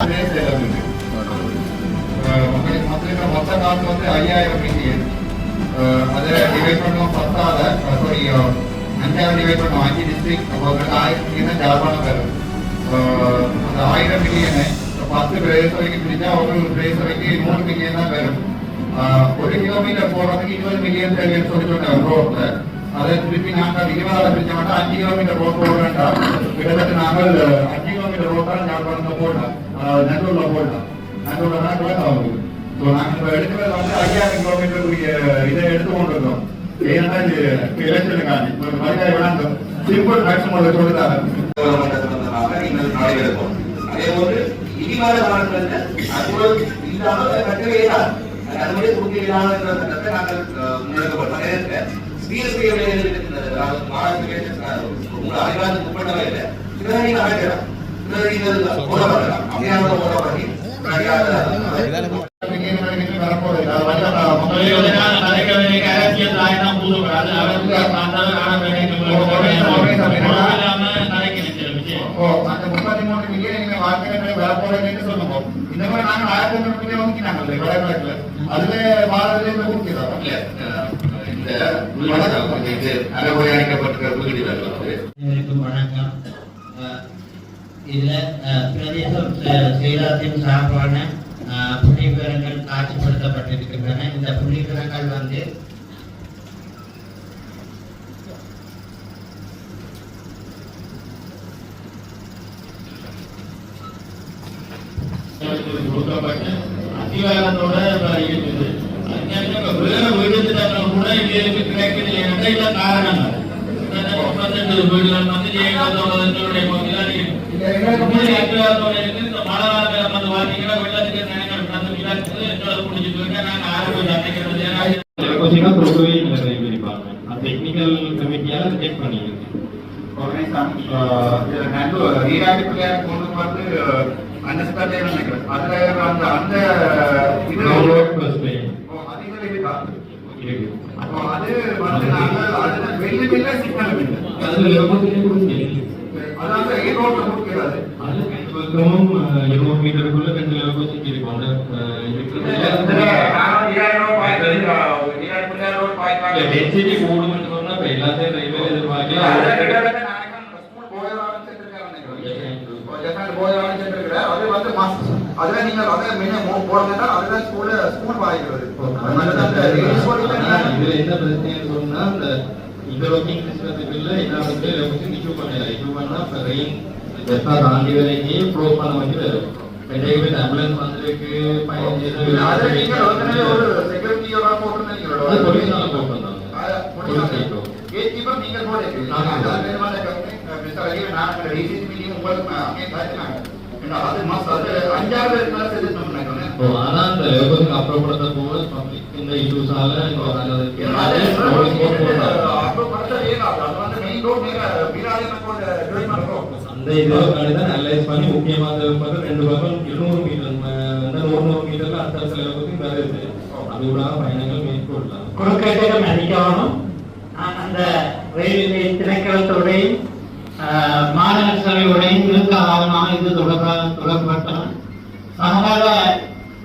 அதே செலவு இருக்கு. அஹ் மக்களுக்கு மக்களுக்கு மொத்த காசு வந்து ஐயாயிரம் மில்லியன் அதை டிவைட் பண்ணுவோம் பத்தாத சாரி அஞ்சாவது டிவைட் பண்ணுவோம் அஞ்சு டிஸ்ட்ரிக்ட் அப்போ வந்து ஆயிரம் மில்லியன் தான் ஜாழ்ப்பாணம் தரும் அஹ் அந்த ஆயிரம் மில்லியனை பத்து பிரதேசவைக்கு பிரிச்சா ஒரு பிரதேசவைக்கு நூறு மில்லியன் தான் வரும் அஹ் ஒரு கிலோமீட்டர் போறதுக்கு இருபது மில்லியன் தேவைன்னு சொல்லி சொன்னாங்க ரோட்ல அதை திருப்பி நாங்கள் இருபதாயிரம் பிரிச்ச மாட்டோம் அஞ்சு கிலோமீட்டர் ரோட் போட வேண்டாம் கிட்டத்தட்ட நாங்கள் அஞ்சு கிலோமீட்டர் போடலாம் போடலாம் ஸோ நாங்கள் இப்போ எடுக்கிறது வந்து ஐயாயிரம் கிலோமீட்டருக்குரிய இதை எடுத்து கொண்டிருக்கோம் ஏன்னா இது சிம்பிள் நடைபெறும் அதே போன்று இனிவர காலங்களில் அது இல்லாமல் கட்டவே கொடுக்க சட்டத்தை நாங்கள் முன்னெடுக்கப்பட்டோம் அதே சிஎஸ்பி மாநில உட்பட்டவை இல்லை இதை நீங்கள் அழைக்கலாம் இந்த மாதிரி ஆயிரத்தி ஐநூறு அறவுரையாக்கப்பட்டிருக்கிற வணக்கம் அஹ் இதுல அஹ், பிரதேசம் செ- செயலாளத்தின் சார்பான அஹ், புள்ளிவிவரங்கள் காட்சிப்படுத்தப்பட்டிருக்கின்றன இந்த புள்ளிவிவரங்கள் வந்து கொடுக்கப்பட்டு அதிகாரத்தோட இருக்குது அந்நியமாக வேற வீடு திட்டங்கள் கூட இவர்களுக்கு கிடைக்கவில்லை என்ற இல்ல காரணங்கள் கிட்டத்தட்ட முப்பத்தெட்டு வீடுகள் வந்து ஏகத்தோடைய பகுதியில் அந்த கொஸ்டினா கொடுக்கவே இல்லை டிபார்ட்மெண்ட் அது டெக்னிக்கல் கமிட்டியால ரிஜெக்ட் பண்ணியிருக்கு நல்லூர் கொண்டு வந்து அண்டர்ஸ்டாண்டே நினைக்கிறேன் அதுல அந்த அந்த இது அது வந்து அதுல அதுல லெவல்லே கொடுங்க அதாவது ஏ ரோட்ல கொடுக்கிறது அது ரெண்டு பக்கமும் இருநூறு மீட்டருக்குள்ள ரெண்டு அஹ், இருக்கிறதுல டென்சிட்டி கூடுமென்று சொன்னா இப்ப எல்லாத்தையும் ரயில்வே எதிர்பார்க்கல அதுல நீங்க அதை மெயினா போடுறதுனா அதுல ஸ்கூல்ல ஸ்கூல் வாங்கிக்கிறது இதுல என்ன பிரச்சனைன்னு சொன்னா இன்டர்லோக்கிங் சிஸ்டத்துக்குள்ள எல்லாருமே லெவல்ஸ் இஷ்யூ பண்ணல இஷ்யூ பண்ணா இப்ப ரெயின் பெஸ்டா தாண்டி வரைக்கும் க்ளோஸ் பண்ண வேண்டியது ரெண்டாயிரம் ஆம்புலன்ஸ் வந்திருக்கு பதினஞ்சு அதுல நீங்க ஏற்கனவே ஒரு செக்யூரிட்டியோட போட்டுருந்தீங்களோ அது போலீஸ்னால போட்டிருந்தாங்க நீங்க அது அது ஆனா லெவல்ஸ் அப்புறப்படுத்த போது பப்ளிக் இந்த இஷ்யூஸால அந்த இது தான் அனலைஸ் பண்ணி அந்த ரெண்டு பக்கம் இருநூறு மீட்டர் மீட்டர்ல அந்த செலவுக்கு வேற இருக்கு. அது கூட பயணங்கள் மேற்கொள்ளலாம். குறுக்கேட்டகம் நான் அந்த ரயில்வே திணைக்களத்தோடையும் மாநகர சபையோடையும் இருக்க ஆகமாக இது தொடர்பாக தொடர்பட்டன சகல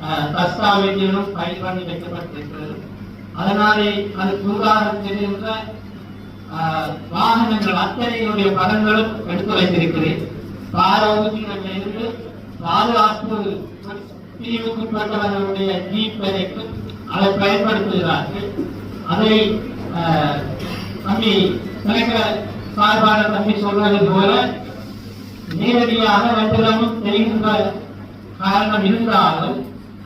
அஹ், தஸ்தாவேஜுகளும் பண்ணி வைக்கப்பட்டிருக்கிறது. அதனாலே அது புகார் தெரிகின்ற வாகனங்கள் அத்தனையுடைய படங்களும் எடுத்து வைத்திருக்கிறேன். பாரவகுதிகளில் பாதுகாப்பு பிரிவுக்குட்பட்டவர்களுடைய ஜீப் அதை பயன்படுத்துகிறார்கள். அதை தம்பி கலெக்டர் சார்பான தம்பி சொல்வது போல நேரடியாக வெற்றிடமும் தெரிகின்ற காரணம் இருந்தாலும்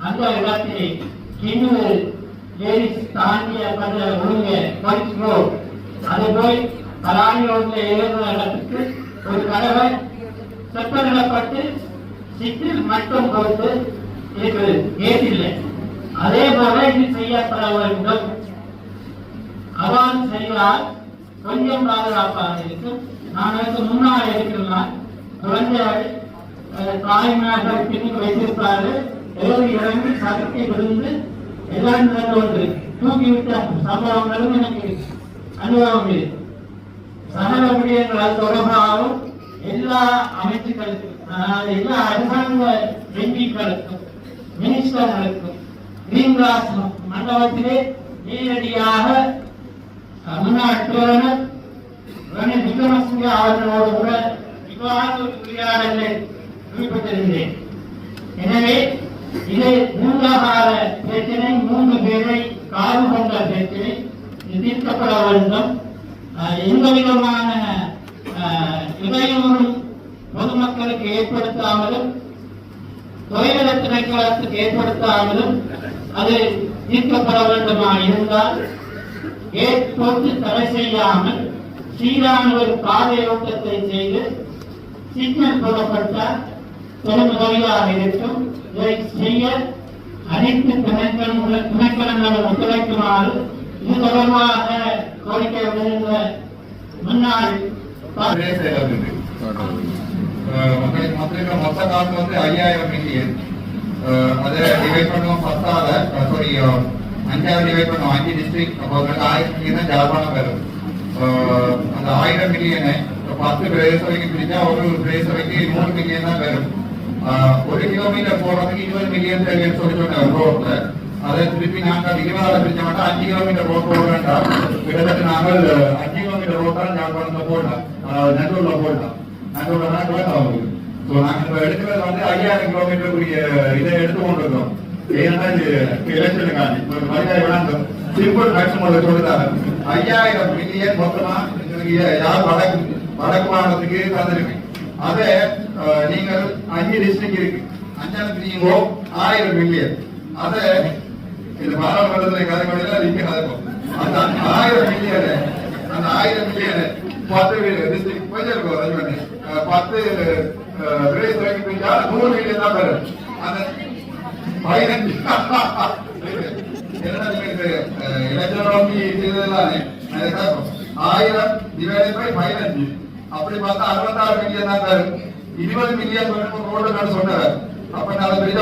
அந்த இடத்தை கிணறு ஏறி தாண்டிய அந்த ஒழுங்க பரிசு அது போய் பலானி ரோட்ல ஏறுற இடத்துக்கு ஒரு கடவை செப்பனிடப்பட்டு சிற்றில் மட்டும் கொடுத்து இருக்குது ஏற்றில்லை அதே போல இது செய்யப்பட வேண்டும். அவ்வாறு செய்தால் கொஞ்சம் பாதுகாப்பாக இருக்கும். நான் அதுக்கு முன்னால் இருக்கிறேன் குழந்தை தாய்மையாக பின்னி வைத்திருப்பாரு ஏதோ இறங்கி சதத்தை விழுந்து எல்லாம் ஒன்று தூக்கிவிட்ட சம்பவங்களும் எனக்கு அனுபவம் இருக்கு சகல ஊழியர்களால் அது தொடர்பாகவும் எல்லா அமைச்சுகளுக்கும் அஹ், எல்லா அரசாங்க எம்பிக்களுக்கும் மினிஸ்டர்களுக்கும் கிரீன் கிளாஸ் மண்டபத்திலே நேரடியாக அஹ், முன்னாள் பிரதமர் ரணில் விக்ரமசிங்கே அவர்களோடு கூட விவாத உரையாடலில் குறிப்பிட்டிருந்தேன். எனவே இது மூலகால பிரச்சனை மூன்று பேரை காது கொண்ட பிரச்சனை தீர்க்கப்பட வேண்டும் எந்த விதமான இடையூறும் பொதுமக்களுக்கு ஏற்படுத்தாமலும் தொழில திணைக்களத்துக்கு ஏற்படுத்தாமலும் அது தீர்க்கப்பட வேண்டுமா இருந்தால் கேட் போட்டு தடை செய்யாமல் சீரான ஒரு பாதை ஓட்டத்தை செய்து சிக்னல் போடப்பட்ட பெருமுதவியாக இருக்கும். இதை செய்ய அனைத்து திணைக்களங்களும் திணைக்களங்களும் ஒத்துழைக்குமாறு இது தொடர்பாக கோரிக்கை விடுகின்ற முன்னாள் பா- பிரதேச செயலர் இருக்கு. அஹ் மக்களுக்கு மக்களுக்கு மொத்த காசு வந்து ஐயாயிரம் மில்லியன் அதை டிவைட் பண்ணுவோம் பத்தாத சாரி அஞ்சாவது டிவைட் பண்ணுவோம் அஞ்சு டிஸ்ட்ரிக்ட் அப்போ வந்து ஆயிரம் மில்லியன் தான் ஜாழ்ப்பாணம் வரும் அஹ் அந்த ஆயிரம் மில்லியனை பத்து பிரதேசவைக்கு பிரிச்சா ஒரு பிரதேசவைக்கு நூறு மில்லியன் தான் வரும் அஹ் ஒரு கிலோமீட்டர் போறதுக்கு இருபது மில்லியன் தேவைன்னு சொல்லி சொன்னாங்க ரோட்ல அதை திருப்பி நாங்கள் இருபதாயிரம் பிரிச்ச மாட்டோம் அஞ்சு கிலோமீட்டர் ரோட் போட வேண்டாம் கிட்டத்தட்ட நாங்கள் அஞ்சு கிலோமீட்டர் ரோட் தான் ஜாழ்ப்பாணத்துல போடலாம் நெட்டூர்ல போடலாம் நெட்டூர்ல தான் வேண்டாம் ஸோ நாங்கள் இப்போ எடுக்கிறது வந்து ஐயாயிரம் கிலோமீட்டருக்குரிய இதை எடுத்து கொண்டிருக்கோம் ஏன்னா இது எலெக்ஷனுக்காண்டி இப்போ மறுநாள் வேணாம் சிம்பிள் ஃபேக்ஷன் உங்களுக்கு சொல்லுதாங்க ஐயாயிரம் மில்லியன் மொத்தமா எங்களுக்கு யார் வடக்கு வடக்கு மாநிலத்துக்கு தந்திருக்கு அதை நீங்கள் அஞ்சு டிஸ்ட்ரிக்ட் இருக்கு அஞ்சாவது பிரியுங்கோ ஆயிரம் மில்லியன் அதை இது பாராளுமன்றத்தில் கதைப்படியில் நிற்க கதைப்போம் அந்த ஆயிரம் மில்லியனை அந்த ஆயிரம் மில்லியனை பத்து டிஸ்ட்ரிக்ட் கொஞ்சம் இருக்கும் பண்ணி பத்து பிரதேச வரைக்கும் போயிட்டா நூறு மில்லியன் தான் பெறும் அந்த பதினஞ்சு என்னடா நோக்கி ஆயிரம் டிவைடட் பை பதினஞ்சு. அப்படி பார்த்தா அறுபத்தாறு மில்லியன் தான் இருபது மில்லியன் ரோடு சொன்னார். அப்ப நான் பெரிய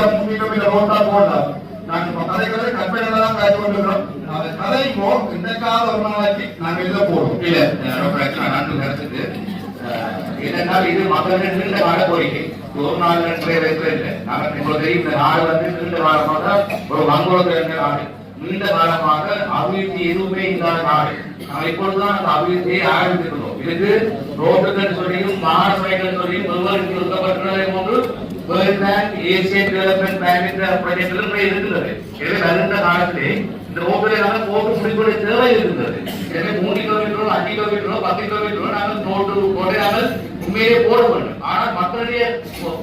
ரோட்டா போடலாம் நாங்க இப்ப கதைகளை கற்பனையில தான் காய்ச்சி கொண்டிருக்கிறோம். அதை ஒரு நாளைக்கு நாங்க இதை போடுவோம். இல்ல பிரச்சனை நான் கருத்துக்கு. என்னென்னால் இது மக்களின் நீண்ட கால கோரிக்கை ஒரு நாள் வயசுல இல்லை. உங்களுக்கு தெரியும் இந்த நாடு வந்து நீண்ட காலமாக ஒரு வங்குரோத்து என்ற நாடு. நீண்ட காலமாக அபிவிருத்தி எதுவுமே இல்லாத நாடு. நாம் இப்பொழுதுதான் அந்த அபிவிருத்தியை ஆரம்பித்திருக்கிறோம். இதுக்கு ரோட்டுகள் சொல்லியும் மாநகரங்கள் சொல்லியும் நிர்வகித்து ஒதுக்கப்பட்டுள்ளதை போன்று world bank Asian development bank என்ற ப்ராஜெக்ட்கள் இருக்கிறது எனவே வருகின்ற காலத்திலே இந்த ரோட்டில் நாங்கள் போட்டு முடிக்கூடிய தேவை இருக்கிறது எனவே மூணு கிலோமீட்டரோ அஞ்சு கிலோமீட்டரோ பத்து கிலோமீட்டரோ நாங்கள் நோட்டு கோட்டை நாங்கள் உண்மையிலே போட வேண்டும். ஆனால் மக்களுடைய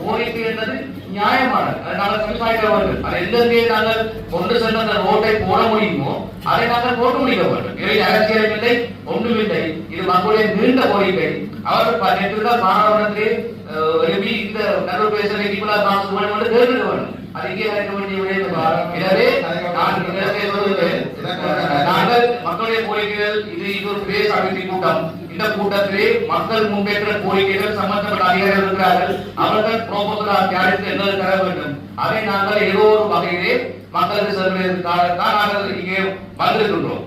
கோரிக்கை என்னது? நியாயமானது. அதனால நாங்கள் விவசாயிக்க அதை எந்தெங்கே நாங்கள் கொண்டு சென்ற அந்த ரோட்டை போட முடியுமோ அதை நாங்கள் போட்டு முடிக்க வேண்டும். இவை அரசியலும் இல்லை ஒன்றுமில்லை இது மக்களுடைய நீண்ட கோரிக்கை. அவர் நேற்று மாணவர்களே எழுப்பி இந்த நல்லூர் பேசுகிற இப்பெல்லாம் மாசு வேண்டும் என்று கேட்க வேண்டும். அது இங்கே இருக்க வேண்டிய விடயம் எனவே நான் நாங்கள் மக்களுடைய கோரிக்கைகள் இது இது ஒரு பிரதேச அபிவிருத்தி கூட்டம். இந்த கூட்டத்திலே மக்கள் முன்பேற்ற கோரிக்கைகள் சம்பந்தப்பட்ட அதிகாரிகள் இருக்கிறார்கள். அவர்கள் ப்ரோபோசலாக தயாரித்து என்ன தர வேண்டும்? அதை நாங்கள் ஏதோ ஒரு வகையிலே மக்களுக்கு செல்வதற்காக தான் நாங்கள் இங்கே வந்திருக்கின்றோம்.